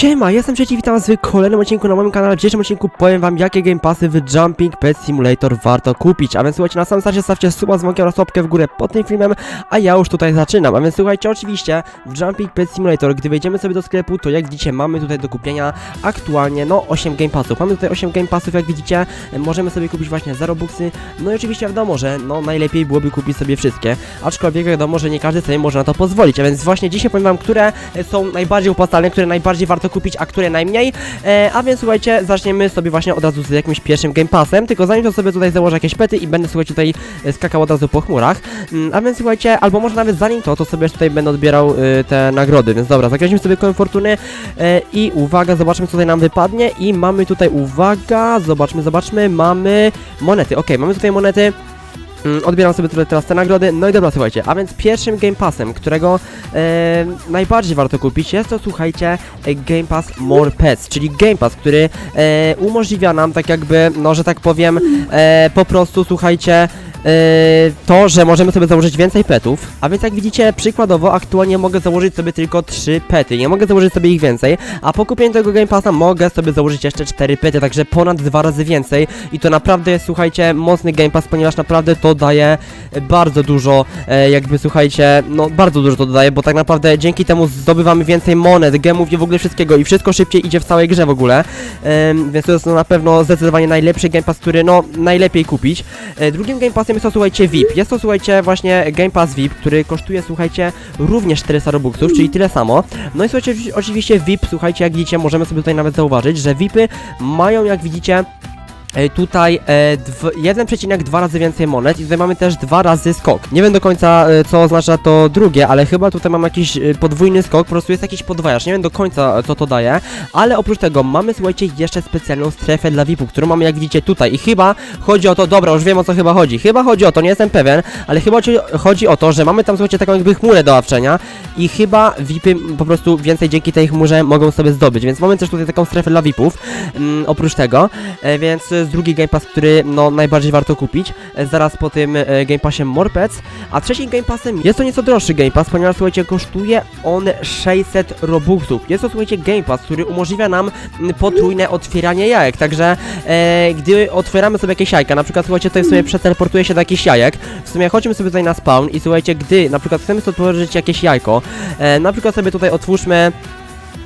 Siema, jestem Trzeci, witam was w kolejnym odcinku na moim kanale. W dzisiejszym odcinku powiem wam, jakie Game Passy w Jumping Pet Simulator warto kupić. A więc słuchajcie, na samym starcie stawcie suba dzwonkiem oraz łapkę w górę pod tym filmem, a ja już tutaj zaczynam. A więc słuchajcie, oczywiście w Jumping Pet Simulator, gdy wejdziemy sobie do sklepu, to jak widzicie mamy tutaj do kupienia aktualnie, no 8 Game Passów. Mamy tutaj 8 Game Passów, jak widzicie, możemy sobie kupić właśnie za Robuxy. No i oczywiście wiadomo, że no najlepiej byłoby kupić sobie wszystkie, aczkolwiek wiadomo, że nie każdy sobie może na to pozwolić. A więc właśnie dzisiaj powiem wam, które są najbardziej opłacalne, które najbardziej warto kupić, a które najmniej. E, a więc słuchajcie, zaczniemy sobie właśnie od razu z jakimś pierwszym Game Passem, tylko zanim to sobie tutaj założę jakieś pety i będę słuchajcie tutaj e, skakał od razu po chmurach. Mm, a więc słuchajcie, albo może nawet zanim to, to sobie tutaj będę odbierał e, te nagrody, więc dobra, zagraliśmy sobie kołem fortuny e, i uwaga, zobaczmy co tutaj nam wypadnie i mamy tutaj, uwaga, zobaczmy, zobaczmy, mamy monety, okej, mamy tutaj monety. Mm, Odbieram sobie teraz te nagrody. No i dobra, słuchajcie, a więc pierwszym Game Passem, którego e, najbardziej warto kupić, jest to słuchajcie e, Game Pass More Pets, czyli Game Pass, który e, umożliwia nam tak jakby, no że tak powiem, e, po prostu słuchajcie. E, To, że możemy sobie założyć więcej petów, a więc jak widzicie, przykładowo aktualnie mogę założyć sobie tylko 3 pety, nie mogę założyć sobie ich więcej, a po kupieniu tego Game Passa mogę sobie założyć jeszcze 4 pety, także ponad dwa razy więcej. I to naprawdę jest, słuchajcie, mocny Game Pass, ponieważ naprawdę to daje bardzo dużo, e, jakby słuchajcie, no bardzo dużo to daje, bo tak naprawdę dzięki temu zdobywamy więcej monet, gemów i w ogóle wszystkiego. I wszystko szybciej idzie w całej grze w ogóle, więc to jest no, na pewno zdecydowanie najlepszy Game Pass, który no najlepiej kupić. E, drugim Game Passem jest to słuchajcie VIP, jest to słuchajcie właśnie Game Pass VIP, który kosztuje słuchajcie również 400 Robuxów, czyli tyle samo. No i słuchajcie, oczy- oczywiście VIP, słuchajcie, jak widzicie, możemy sobie tutaj nawet zauważyć, że VIPy mają jak widzicie Tutaj e, dw- 1,2 razy więcej monet i tutaj mamy też dwa razy skok. Nie wiem do końca e, co oznacza to drugie, ale chyba tutaj mam jakiś e, podwójny skok, po prostu jest jakiś podwajasz. Nie wiem do końca e, co to daje, ale oprócz tego mamy słuchajcie jeszcze specjalną strefę dla VIP-u, którą mamy jak widzicie tutaj i chyba chodzi o to, dobra już wiem o co chyba chodzi. Chyba chodzi o to, nie jestem pewien, ale chyba chodzi- o to, że mamy tam słuchajcie taką jakby chmurę do ławczenia i chyba VIP-y po prostu więcej dzięki tej chmurze mogą sobie zdobyć, więc mamy też tutaj taką strefę dla VIP-ów mm, oprócz tego, e, więc jest drugi Game Pass, który no najbardziej warto kupić, e, zaraz po tym e, Game Passie Morpets, a trzecim Game Passem jest to nieco droższy Game Pass, ponieważ słuchajcie, kosztuje on 600 Robuxów. Jest to słuchajcie Game Pass, który umożliwia nam potrójne otwieranie jajek, także e, gdy otwieramy sobie jakieś jajka, na przykład słuchajcie, tutaj sobie przeteleportuje się do jakichś jajek, w sumie chodźmy sobie tutaj na spawn i słuchajcie, gdy na przykład chcemy sobie otworzyć jakieś jajko, e, na przykład sobie tutaj otwórzmy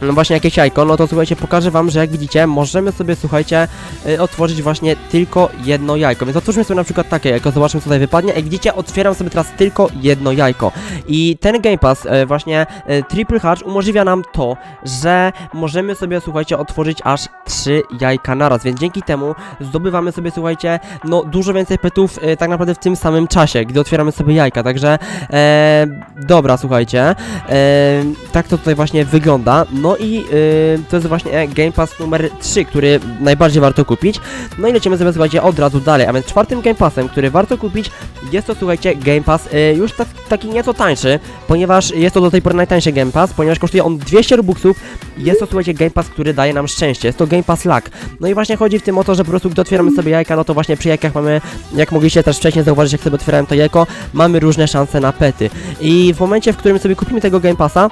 no właśnie jakieś jajko, no to słuchajcie, pokażę wam, że jak widzicie, możemy sobie, słuchajcie, y, otworzyć właśnie tylko jedno jajko, więc otwórzmy sobie na przykład takie jajko, zobaczmy co tutaj wypadnie, jak widzicie, otwieram sobie teraz tylko jedno jajko. I ten Game Pass, y, właśnie y, Triple Hatch umożliwia nam to, że możemy sobie, słuchajcie, otworzyć aż trzy jajka naraz, więc dzięki temu zdobywamy sobie, słuchajcie, no dużo więcej petów y, tak naprawdę w tym samym czasie, gdy otwieramy sobie jajka, także e, dobra, słuchajcie, e, tak to tutaj właśnie wygląda, no i y, to jest właśnie Game Pass numer 3, który najbardziej warto kupić. No i lecimy sobie, słuchajcie, od razu dalej. A więc czwartym Game Passem, który warto kupić, jest to, słuchajcie, Game Pass y, już tak, taki nieco tańszy, ponieważ jest to do tej pory najtańszy Game Pass, ponieważ kosztuje on 200 Robuxów. Jest to, słuchajcie, Game Pass, który daje nam szczęście. Jest to Game Pass Luck. No i właśnie chodzi w tym o to, że po prostu gdy otwieramy sobie jajka, no to właśnie przy jajkach mamy, jak mogliście też wcześniej zauważyć, jak sobie otwierałem to jajko, mamy różne szanse na pety. I w momencie, w którym sobie kupimy tego Game Passa,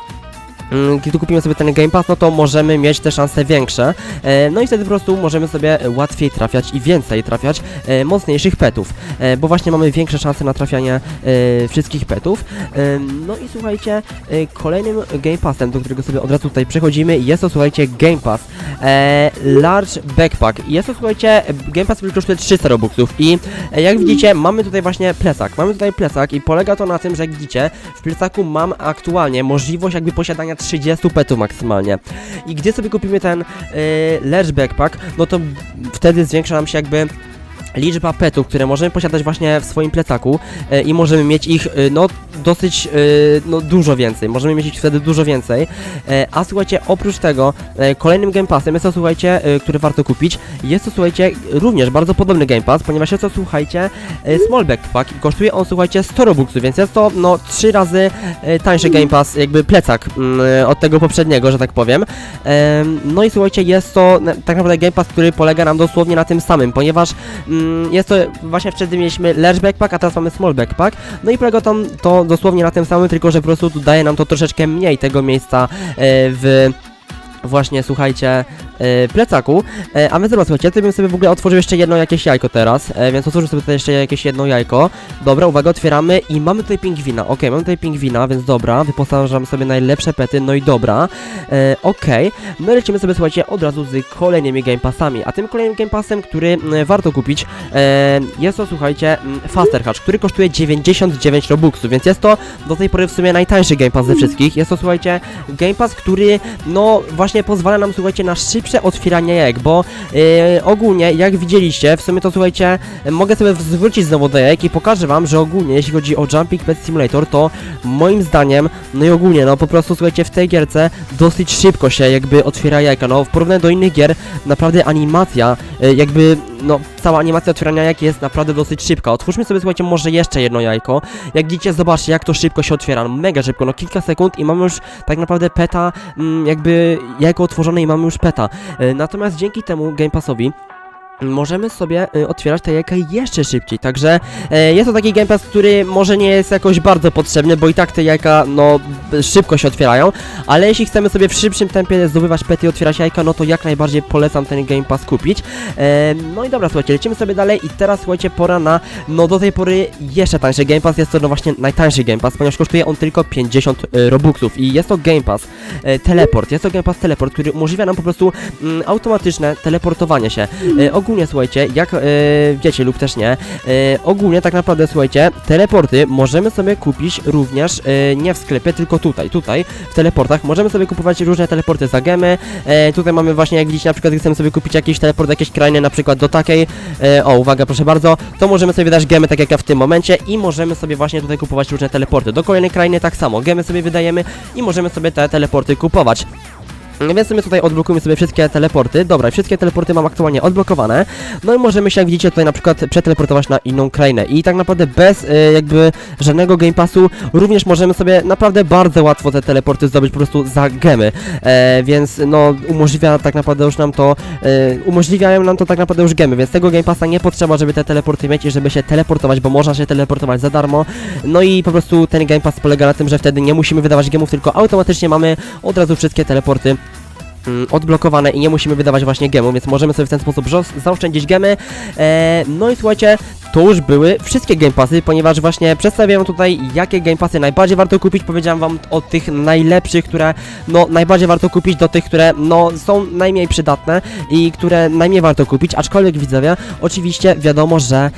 Kiedy kupimy sobie ten Game Pass, no to możemy mieć te szanse większe. E, no i wtedy po prostu możemy sobie łatwiej trafiać i więcej trafiać e, mocniejszych petów, e, bo właśnie mamy większe szanse na trafianie wszystkich petów. No i słuchajcie, kolejnym Game Passem, do którego sobie od razu tutaj przechodzimy, jest to słuchajcie Game Pass Large Backpack. Jest to słuchajcie Game Pass, który kosztuje 300 Robuxów i jak widzicie, mamy tutaj właśnie plecak. Mamy tutaj plecak i polega to na tym, że jak widzicie, w plecaku mam aktualnie możliwość jakby posiadania 30 petów maksymalnie. I gdy sobie kupimy ten yy, Backpack, no to wtedy zwiększa nam się jakby liczba petów, które możemy posiadać właśnie w swoim plecaku e, i możemy mieć ich, e, no, dosyć, e, no, dużo więcej. Możemy mieć ich wtedy dużo więcej. E, a słuchajcie, oprócz tego, e, kolejnym Game Passem jest to, słuchajcie, e, który warto kupić, jest to, słuchajcie, również bardzo podobny Game Pass, ponieważ jest to, słuchajcie, e, Small Backpack i kosztuje on, słuchajcie, 100 Robuxów, więc jest to, no, trzy razy e, tańszy Game Pass, jakby plecak mm, e, od tego poprzedniego, że tak powiem. Em, no i słuchajcie, jest to tak naprawdę Game Pass, który polega nam dosłownie na tym samym, ponieważ mm, jest to, właśnie wtedy mieliśmy Large Backpack, a teraz mamy Small Backpack, no i polega to, dosłownie na tym samym, tylko że po prostu tu daje nam to troszeczkę mniej tego miejsca e, w właśnie, słuchajcie, e, plecaku. E, a my zobacz, słuchajcie, ja bym sobie w ogóle otworzył jeszcze jedno jakieś jajko teraz, e, więc otworzę sobie tutaj jeszcze jakieś jedno jajko. Dobra, uwaga, otwieramy i mamy tutaj pingwina. Okej, mamy tutaj pingwina, więc dobra, wyposażam sobie najlepsze pety, no i dobra. E, Okej, my lecimy sobie, słuchajcie, od razu z kolejnymi Game Passami. A tym kolejnym Game Passem, który warto kupić, jest to, słuchajcie, Faster Hatch, który kosztuje 99 Robuxów, więc jest to do tej pory w sumie najtańszy Game Pass ze wszystkich. Jest to, słuchajcie, Game Pass, który, no, właśnie pozwala nam, słuchajcie, na szybsze otwieranie jajek, bo e, ogólnie, jak widzieliście, w sumie to, słuchajcie, mogę sobie zwrócić znowu do jajek i pokażę wam, że ogólnie, jeśli chodzi o Jumping Pet Simulator, to moim zdaniem, no i ogólnie, no po prostu, słuchajcie, w tej gierce dosyć szybko się jakby otwiera jajka, no w porównaniu do innych gier, naprawdę animacja, e, jakby, no cała animacja otwierania jajek jest naprawdę dosyć szybka. Otwórzmy sobie, słuchajcie, może jeszcze jedno jajko. Jak widzicie, zobaczcie, jak to szybko się otwiera, no, mega szybko, no kilka sekund i mamy już tak naprawdę peta, mm, jakby jajko otworzone i mamy już peta. E, Natomiast dzięki temu Game Passowi możemy sobie y, otwierać te jajka jeszcze szybciej, także e, jest to taki Game Pass, który może nie jest jakoś bardzo potrzebny, bo i tak te jajka, no, szybko się otwierają, ale jeśli chcemy sobie w szybszym tempie zdobywać pety i otwierać jajka, no to jak najbardziej polecam ten Game Pass kupić. E, no i dobra, słuchajcie, lecimy sobie dalej i teraz, słuchajcie, pora na, no do tej pory jeszcze tańszy Game Pass, jest to no właśnie najtańszy Game Pass, ponieważ kosztuje on tylko 50 y, Robuxów. I jest to Game Pass e, Teleport, jest to Game Pass Teleport, który umożliwia nam po prostu mm, automatyczne teleportowanie się. E, ogólnie słuchajcie, jak e, wiecie lub też nie, e, ogólnie tak naprawdę słuchajcie, teleporty możemy sobie kupić również e, nie w sklepie, tylko tutaj, tutaj w teleportach możemy sobie kupować różne teleporty za gemy. Tutaj mamy właśnie, jak widzicie, na przykład chcemy sobie kupić jakiś teleport do jakiejś krainy, na przykład do takiej. O, uwaga, proszę bardzo, to możemy sobie wydać gemy, tak jak ja w tym momencie i możemy sobie właśnie tutaj kupować różne teleporty. Do kolejnej krainy tak samo, gemy sobie wydajemy i możemy sobie te teleporty kupować. Więc my tutaj odblokujemy sobie wszystkie teleporty. Dobra, wszystkie teleporty mam aktualnie odblokowane. No i możemy się, jak widzicie, tutaj na przykład przeteleportować na inną krainę. I tak naprawdę bez e, jakby żadnego Game Passu również możemy sobie naprawdę bardzo łatwo te teleporty zdobyć po prostu za gemy. E, więc no umożliwia tak naprawdę już nam to, e, umożliwiają nam to tak naprawdę już gemy, więc tego Game Passa nie potrzeba, żeby te teleporty mieć i żeby się teleportować, bo można się teleportować za darmo. No i po prostu ten Game Pass polega na tym, że wtedy nie musimy wydawać gemów, tylko automatycznie mamy od razu wszystkie teleporty odblokowane i nie musimy wydawać właśnie gemu, więc możemy sobie w ten sposób zaoszczędzić gemy. E, no i słuchajcie, to już były wszystkie Game Passy, ponieważ właśnie przedstawiam tutaj, jakie Game Passy najbardziej warto kupić. Powiedziałem wam o tych najlepszych, które no najbardziej warto kupić, do tych, które no są najmniej przydatne i które najmniej warto kupić, aczkolwiek widzowie, oczywiście wiadomo, że e,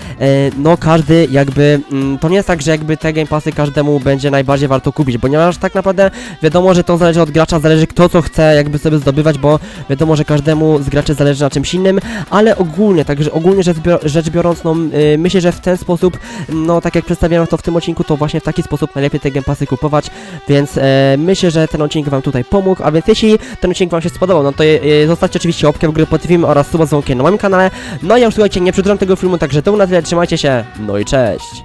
no każdy jakby, mm, to nie jest tak, że jakby te Game Passy każdemu będzie najbardziej warto kupić, ponieważ tak naprawdę wiadomo, że to zależy od gracza, zależy kto co chce jakby sobie zdobywać, bo wiadomo, że każdemu z graczy zależy na czymś innym, ale ogólnie, także ogólnie rzecz, bior rzecz biorąc, no y, myślę, że w ten sposób, no tak jak przedstawiałem to w tym odcinku, to właśnie w taki sposób najlepiej te Game Passy kupować, więc e, myślę, że ten odcinek wam tutaj pomógł, a więc jeśli ten odcinek wam się spodobał, no to e, zostawcie oczywiście łapkę w górę pod filmem oraz suba z dzwonkiem na moim kanale, no i ja już słuchajcie, nie przedłużam tego filmu, także to na tyle, trzymajcie się, no i cześć!